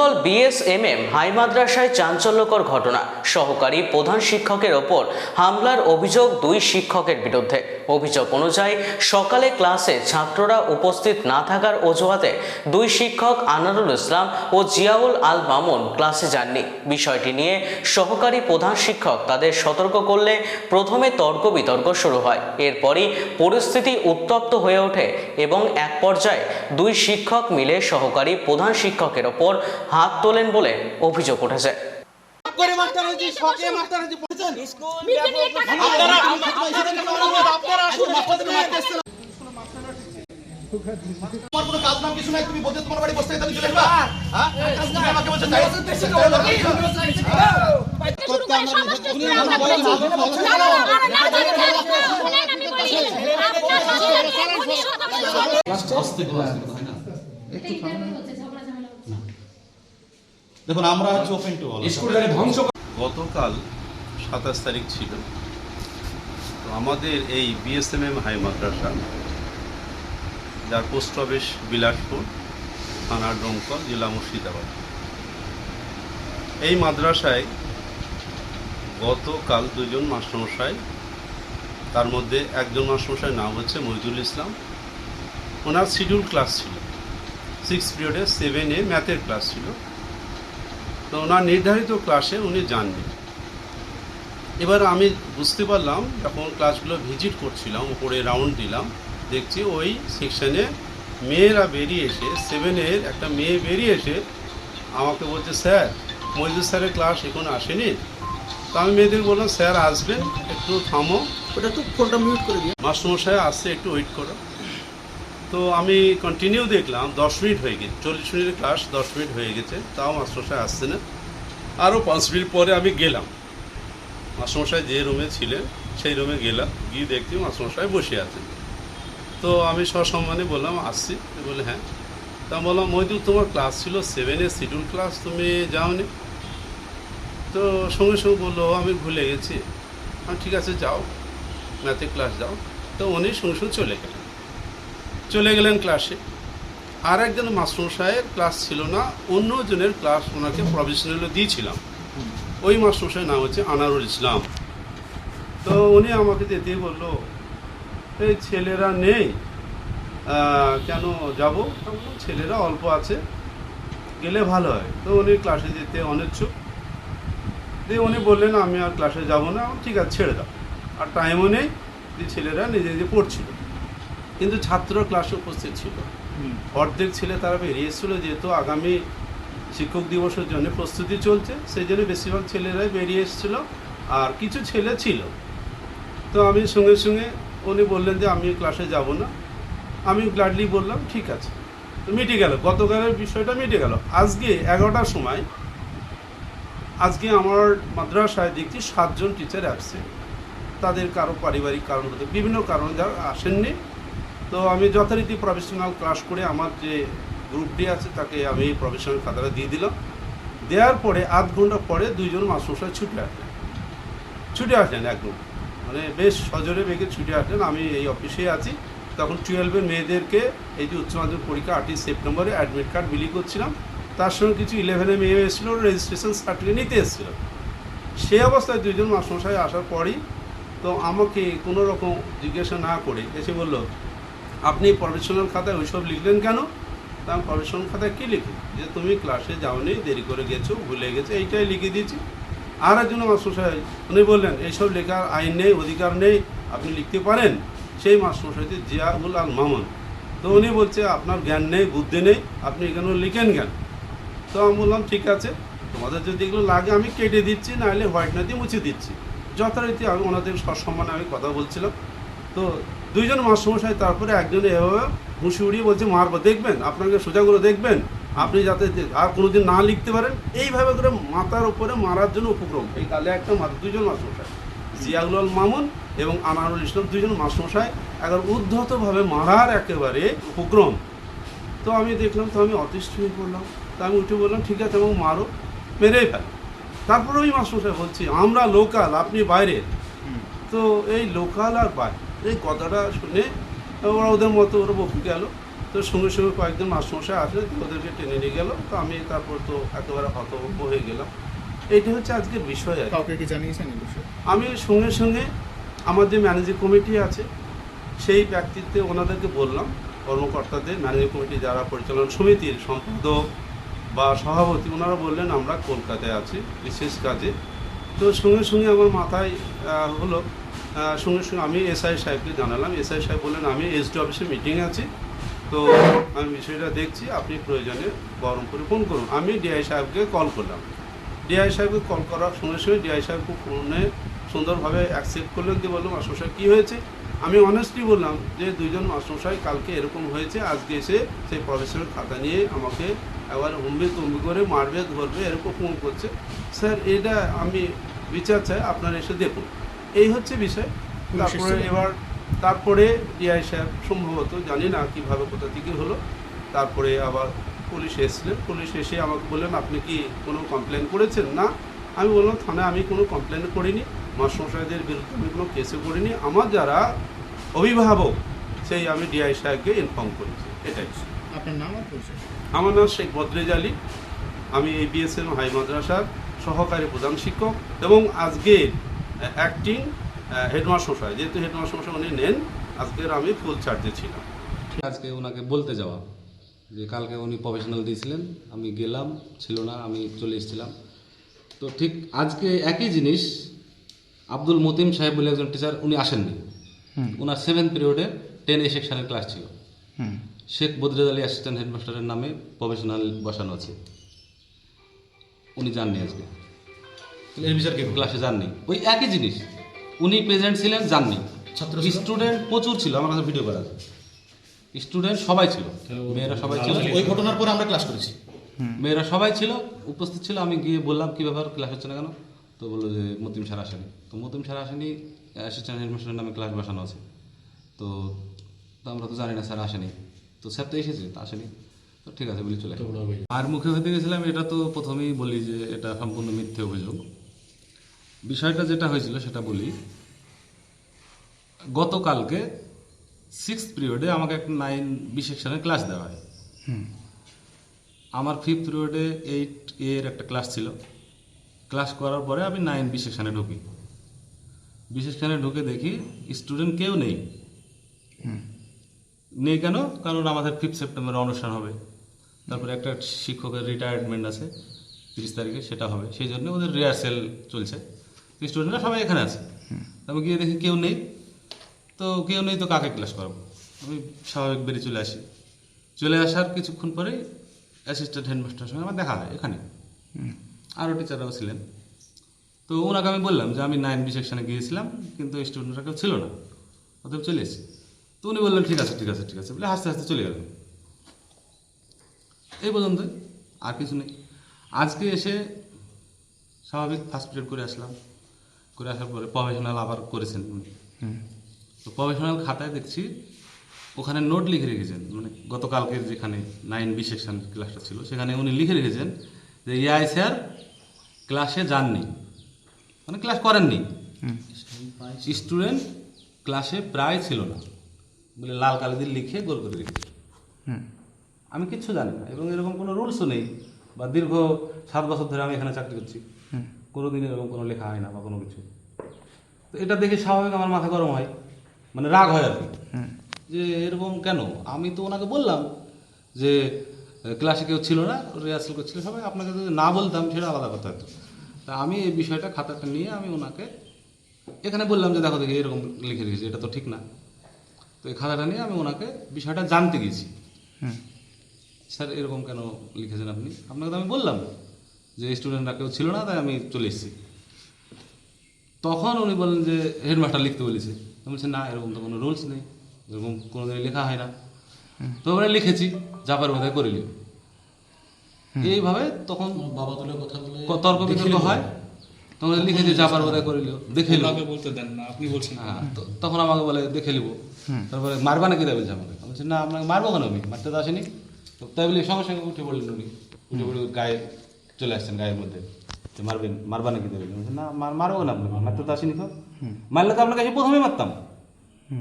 Domkal BSMM high মাদ্রাসায় চাঞ্চল্যকর ঘটনা। সহকারী প্রধান শিক্ষকের ওপর হামলার অভিযোগ দুই শিক্ষকের বিরুদ্ধে। অভিযোগ অনুযায়ী, সকালে ক্লাসে ছাত্ররা উপস্থিত না থাকার অজুহাতে দুই শিক্ষক আনারুল ইসলাম ও জিয়াউল আল মামুন ক্লাসে যাননি। বিষয়টি নিয়ে সহকারী প্রধান শিক্ষক তাদের সতর্ক করলে প্রথমে তর্ক বিতর্ক শুরু হয়। এরপরই পরিস্থিতি উত্তপ্ত হয়ে ওঠে এবং এক পর্যায়ে দুই শিক্ষক মিলে সহকারী প্রধান শিক্ষকের ওপর হাত তোলেন বলে অভিযোগ উঠেছে। তোমার কোনো কাজ নাম কিছু নাই তুমি বলতে তোমার বাড়ি বসে থেকে তুমি চলে আসবা? হ্যাঁ? তুমি আমাকে বলছো তাই? করতে আমরা উনি আমরা না। না। দেখুন আমরা হচ্ছে ওপেন টু অল গতকাল সাতাশ তারিখ ছিল। তো আমাদের এই বিএসএমএম হাই মাদ্রাসা যার পোস্ট অফিস বিলাসপুর থানা ডোমকল জেলা মুর্শিদাবাদ। এই মাদ্রাসায় গতকাল দুজন মাস্টারমশাই তার মধ্যে একজন মাস্টারমশাই নাম হচ্ছে মহিদুল ইসলাম। ওনার শিডিউল ক্লাস ছিল। সিক্স পিরিয়ডে সেভেন এ ম্যাথের ক্লাস ছিল। তো ওনার নির্ধারিত ক্লাসে উনি যাননি। এবার আমি বুঝতে পারলাম যখন ক্লাসগুলো ভিজিট করছিলাম উপরে রাউন্ড দিলাম দেখছি ওই সেকশানে মেয়েরা বেরিয়ে এসে সেভেনের একটা মেয়ে বেরিয়ে এসে আমাকে বলছে স্যার মজদুর স্যারের ক্লাস এখন আসেনি? তো আমি মেয়েদের বললাম স্যার আসবেন একটু থামো। ওটা একটু ফোনটা মিউট করে দিও। মাস্টারমশাই আসছে একটু ওয়েট করো। তো আমি কন্টিনিউ দেখলাম দশ মিনিট হয়ে গেছে চল্লিশ মিনিটের ক্লাস দশ মিনিট হয়ে গেছে তাও মাস্টারমশাই আসছে না। আরও পাঁচ মিনিট পরে আমি গেলাম। মাস্টারমশাই যে রুমে ছিলেন সেই রুমে গেলাম গিয়ে দেখছি মাস্টারমশাই বসে আছেন। তো আমি সসম্মানে বললাম আসছি। বলে হ্যাঁ। তা বললাম মহিদুল তোমার ক্লাস ছিল সেভেনের শিডিউল ক্লাস তুমি যাওনি? তো সঙ্গে সঙ্গে বলল "ও, আমি ভুলে গেছি। আমি ঠিক আছে যাও। ম্যাথে ক্লাস যাও। তো উনি সঙ্গে সঙ্গে চলে গেলেন। চলে গেলেন ক্লাসে আর একজন মাস্টারমশাইয়ের ক্লাস ছিল না অন্য জনের ক্লাস ওনাকে প্রফেশনালে দিয়েছিলাম। ওই মাস্টারমশাইয়ের নাম হচ্ছে আনারুল ইসলাম। তো উনি আমাকে যেতে বলল, এই ছেলেরা নেই কেন যাব? ছেলেরা অল্প আছে, গেলে ভালো হয়। তো উনি ক্লাসে যেতে অনিচ্ছুক। দিয়ে উনি বললেন, আমি আর ক্লাসে যাব না, ঠিক আছে, ছেড়ে দাও। আর টাইমও নেই, যে ছেলেরা নিজে নিজে পড়ছিল। কিন্তু ছাত্র ক্লাসে উপস্থিত ছিল। অর্ধেক ছেলে তারা বেরিয়ে এসেছিল যেহেতু আগামী শিক্ষক দিবসের জন্য প্রস্তুতি চলছে সেই জন্য বেশিরভাগ ছেলেরাই বেরিয়ে এসেছিল আর কিছু ছেলে ছিল। তো আমি সঙ্গে সঙ্গে উনি বললেন যে আমি ক্লাসে যাব না। আমি গ্লাডলি বললাম ঠিক আছে। মিটে গেল গতকালের বিষয়টা মিটে গেল। আজকে এগারোটার সময় আজকে আমার মাদ্রাসায় দেখছি সাতজন টিচার অ্যাবসেন্ট তাদের কারও পারিবারিক কারণ হতে বিভিন্ন কারণ যারা আসেননি তো আমি যথারীতি প্রফেশনাল ক্লাস করে আমার যে গ্রুপটি আছে, তাকে আমি প্রফেশনাল খাতাটা দিয়ে দিলাম। দেওয়ার পরে আধ ঘণ্টা পরে দুইজন মাস্টারমশাই ছুটে আসলেন। ছুটে আসলেন এক গ্রুপ মানে বেশ সজোরে বেগে ছুটে আসলেন। আমি এই অফিসে আছি। তখন টুয়েলভের মেয়েদেরকে এই যে উচ্চ মাধ্যমিক পরীক্ষা আটই সেপ্টেম্বরে অ্যাডমিট কার্ড বিলি করছিলাম। তার সঙ্গে কিছু ইলেভেনে মেয়ে এসেছিল রেজিস্ট্রেশন সার্টিফিকেট নিতে এসেছিল। সে অবস্থায় দুইজন মাস্টারমশাই আসার পরই তো আমাকে কোনো রকম জিজ্ঞাসা না করে এসে বলল আপনি প্রফেশনাল খাতায় ওইসব লিখলেন কেন? তা প্রফেশনাল খাতায় কী লিখি যে তুমি ক্লাসে যাওনি, দেরি করে গেছো, ভুলে গেছো, এইটাই লিখে দিয়েছি। আর একজন মাস্টারমশাই উনি বললেন, এইসব লেখার আইন নেই, অধিকার নেই, আপনি লিখতে পারেন। সেই মাস্টারমশাইটি জিয়াউল আল মামুন। তো উনি বলছে, আপনার জ্ঞান নেই, বুদ্ধি নেই, আপনি এখানে লিখেন কেন? তো আমি বললাম, ঠিক আছে, তোমাদের যদি এগুলো লাগে, আমি কেটে দিচ্ছি, নাহলে হোয়াইটনার দিয়ে মুছে দিচ্ছি। যথারীতি আমি ওনাদের সসম্মানে আমি কথা বলছিলাম। তো দুইজন মাস্টারমশাই তারপরে একজন এভাবে ঘুষি উড়িয়ে বলছে মারবো। দেখবেন আপনাকে সোজা করে দেখবেন আপনি যাতে আর কোনোদিন না লিখতে পারেন এইভাবে করে মাথার উপরে মারার জন্য উপক্রম। এই কালে একটা মাথা দুইজন মাস্টারমশাই জিয়াউল মামুন এবং আনারুল ইসলাম দুইজন মাস্টারমশাই একবার উদ্ধতভাবে মারার একেবারে উপক্রম। তো আমি দেখলাম তো আমি অতিষ্ঠ হয়ে পড়লাম। তা আমি উঠে বললাম ঠিক আছে আমাকে মারো। মেরেই ফেল। তারপরে ওই মাস্টারমশাই বলছি আমরা লোকাল আপনি বাইরে। তো এই লোকাল আর বাইরে। এই কথাটা শুনে ওরা ওদের মতো ওরা বকে গেল। তো সঙ্গে সঙ্গে কয়েকজন মাস্টারমশাই আসলে তো ওদেরকে টেনে নিয়ে গেল। তো আমি তারপর তো একেবারে হতভম্ব হয়ে গেলাম। এইটা হচ্ছে আজকের বিষয় আর। কাউকে কি জানিয়েছেন আমি সঙ্গে সঙ্গে আমার যে ম্যানেজিং কমিটি আছে সেই ব্যক্তিত্বে ওনাদেরকে বললাম কর্মকর্তাদের ম্যানেজিং কমিটি যারা পরিচালনা সমিতির সম্পাদক বা সভাপতি ওনারা বললেন আমরা কলকাতায় আছি বিশেষ কাজে। তো সঙ্গে সঙ্গে আমার মাথায় হলো সঙ্গে সঙ্গে আমি এসআই সাহেবকে জানালাম। এসআই সাহেব বললেন, আমি এসডি অফিসে মিটিংয়ে আছি। তো আমি বিষয়টা দেখছি, আপনি প্রয়োজনে বহরমপুরে ফোন করুন। আমি ডিআই সাহেবকে কল করলাম। ডিআই সাহেবকে কল করার সঙ্গে সঙ্গে ডিআই সাহেব খুব ফোনে সুন্দরভাবে অ্যাকসেপ্ট করলেন দিয়ে বলল মাস্টারমশাই কী হয়েছে? আমি অনেস্টলি বললাম যে, দুইজন মাস্টারমশাই কালকে এরকম হয়েছে, আজকে এসে সেই প্রফেসরের খাতা নিয়ে আমাকে আবার হুম্বি তুম্বি করে মারবে, ধরবে, এরকম ফোন করছে। স্যার, এটা আমি বিচার চাই, আপনারা এসে দেখুন। এই হচ্ছে বিষয়। তারপরে এবার তারপরে ডিআই সাহেব সম্ভবত জানি না কীভাবে কোথা থেকে হলো। তারপরে আবার পুলিশ এসেছিলেন। পুলিশ এসে আমাকে বললেন আপনি কি কোনো কমপ্লেন করেছেন? না। আমি বললাম থানায় আমি কোনো কমপ্লেন করিনি। মাস্টারমশাইদের বিরুদ্ধে আমি কোনো কেসও করিনি। আমার যারা অভিভাবক সেই আমি ডিআই সাহেবকে ইনফর্ম করেছি। এটাই। আপনার নাম আমার নাম শেখ বদরেজ আলী। আমি এই বিএসএম হাই মাদ্রাসার সহকারী প্রধান শিক্ষক এবং আজকের অ্যাক্টিং হেডমাস্টার মশাই যেহেতু হেডমাস্টার মশাই উনি নেন আজকের আমি ফুল চার্জে ছিলাম। আজকে ওনাকে বলতে যাওয়া যে কালকে উনি প্রফেশনাল দিয়েছিলেন আমি গেলাম ছিল না আমি চলে এসেছিলাম। তো ঠিক আজকে একই জিনিস আব্দুল মতিম সাহেব বলে একজন টিচার উনি আসেননি। ওনার সেভেন পিরিয়ডে টেন এ সেকশনের ক্লাস ছিল। শেখ বদরেজ আলী অ্যাসিস্ট্যান্ট হেডমাস্টারের নামে প্রফেশনাল বসানো আছে। উনি যাননি আজকে। এর বিচার কে ক্লাসে যাননি। ওই একই জিনিস। উনি প্রেজেন্ট ছিলেন যাননি। ছাত্র স্টুডেন্ট প্রচুর ছিল আমার কাছে ভিডিও করা স্টুডেন্ট সবাই ছিল মেয়েরা সবাই ছিল। ওই ঘটনার পরে আমরা ক্লাস করেছি। মেয়েরা সবাই ছিল উপস্থিত ছিল। আমি গিয়ে বললাম কী ব্যাপার? ক্লাস হচ্ছে না কেন? তো বলল যে মতিম স্যার আসেনি। তো মতিম স্যার আসেনি অ্যাসিস্ট্যান্ট হেডমাস্টারের নামে ক্লাস বসানো আছে। তো তো আমরা তো জানি না স্যার আসেনি। তো স্যার তো এসেছে তা আসেনি। তো ঠিক আছে বলি চলে। আর মুখে হতে গেছিলাম এটা তো প্রথমেই বলি যে এটা সম্পূর্ণ মিথ্যে অভিযোগ। বিষয়টা যেটা হয়েছিল সেটা বলি। গতকালকে সিক্স পিরিয়ডে আমাকে একটা নাইন বি সেকশনের ক্লাস দেওয়া হয়। আমার ফিফথ পিরিয়ডে এইট এর একটা ক্লাস ছিল। ক্লাস করার পরে আমি নাইন বি সেকশনে ঢুকি। বি সেকশনে ঢুকে দেখি স্টুডেন্ট কেউ নেই। নেই কেন? কারণ আমাদের ফিফথ সেপ্টেম্বরে অনুষ্ঠান হবে। তারপরে একটা শিক্ষকের রিটায়ারমেন্ট আছে তিরিশ তারিখে সেটা হবে। সেই জন্য ওদের রিহার্সেল চলছে। স্টুডেন্টরা সবাই এখানে আছে। আমি গিয়ে দেখি কেউ নেই। তো কেউ নেই তো কাকে ক্লাস করাবো? আমি স্বাভাবিক বেরিয়ে চলে আসি। চলে আসার কিছুক্ষণ পরেই অ্যাসিস্ট্যান্ট হেডমাস্টারের সঙ্গে আমার দেখা হয় এখানে। আরও টিচাররাও ছিলেন। তো ওনাকে আমি বললাম যে আমি নাইন বি সেকশনে গিয়েছিলাম কিন্তু স্টুডেন্টরা কেউ ছিল না। অতএব চলে এসেছি। তো উনি বললেন ঠিক আছে ঠিক আছে ঠিক আছে। বলে হাসতে হাসতে চলে গেলেন এই পর্যন্ত আর কিছু নেই। আজকে এসে স্বাভাবিক ফার্স্ট পিরিয়ড করে আসলাম। করে আসার পরে প্রফেশনাল আবার করেছেন উনি। তো প্রফেশনাল খাতায় দেখছি ওখানে নোট লিখে রেখেছেন। মানে গতকালকের যেখানে নাইন বি সেকশন ক্লাসটা ছিল সেখানে উনি লিখে রেখেছেন যে ইয়াই স্যার ক্লাসে যাননি। মানে ক্লাস করেননি। স্টুডেন্ট ক্লাসে প্রায় ছিল না। বলে লাল কালি দিয়ে লিখে গোল করে রেখেছে। আমি কিচ্ছু জানি না এবং এরকম কোনো রুলসও নেই। বা দীর্ঘ সাত বছর ধরে আমি এখানে চাকরি করছি। কোনো দিন এরকম কোনো লেখা হয় না বা কোনো কিছু। তো এটা দেখে স্বাভাবিক আমার মাথা গরম হয় মানে রাগ হয় আর কি। যে এরকম কেন? আমি তো ওনাকে বললাম যে ক্লাসে কেউ ছিল না রিহার্সাল করছিল সবাই আপনাকে যদি না বলতাম সেটা আলাদা কথা হতো। তা আমি এই বিষয়টা খাতাটা নিয়ে আমি ওনাকে এখানে বললাম যে দেখো দেখি এরকম লিখে রেখেছি এটা তো ঠিক না। তো এই খাতাটা নিয়ে আমি ওনাকে বিষয়টা জানতে গেছি স্যার এরকম কেন লিখেছেন আপনি? আপনাকে তো আমি বললাম। যে স্টুডেন্টরা কেউ ছিল না তাই আমি চলে এসেছি। তখন উনি বললেন যে হেডমাস্টার লিখতে বলেছে। আমি বলছি না এরকম তো কোনো রুলস নেই। এরকম কোনো দিন লেখা হয় না। তো আমরা লিখেছি যাবার বোধহয় করিলি এইভাবে তখন বাবা তুলে কথা বলে তর্ক বিতর্ক হয়। তখন করে দেখে। ওনাকে বলতে দেন না আপনি বলছেন। হ্যাঁ তখন আমাকে বলে দেখে নিব। তারপরে মারবা নাকি দেবে বলছে আমাকে আমি বলছি না আপনাকে মারবো কেন আমি? মারতে তো আসেনি। তো তাই বলি সঙ্গে সঙ্গে উঠে পড়লেন উনি। উঠে পড়ে গায়ে চলে আসছেন গায়ের মধ্যে। মারবেন মারবা নাকি দেবে? আমি বলছি, না মার- মারবো না আপনাকে মারতে তো আসেনি তো। মারলে তো আপনাকে এসে প্রথমেই মারতাম।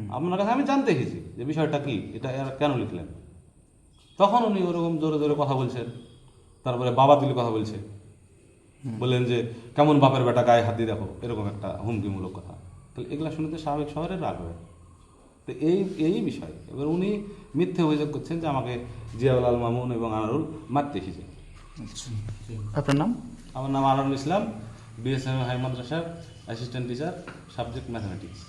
আপনার কাছে আমি জানতে এসেছি যে বিষয়টা কি এটা কেন লিখলেন? তখন উনি ওরকম জোরে জোরে কথা বলছেন। তারপরে বাবা তুলে কথা বলছে। বললেন যে কেমন বাপের বেটা গায়ে হাত দিয়ে দেখো এরকম একটা হুমকিমূলক কথা। তাহলে এগুলা শুনে তো স্বাভাবিক শহরের রাগ হবে তো এই এই বিষয়। এবার উনি মিথ্যে অভিযোগ করছেন যে আমাকে জিয়াউল আল মামুন এবং আনারুল মারতে এসেছে। আপনার নাম? আমার নাম আনারুল ইসলাম বিএসএম হাই মাদ্রাসার অ্যাসিস্ট্যান্ট টিচার সাবজেক্ট ম্যাথামেটিক্স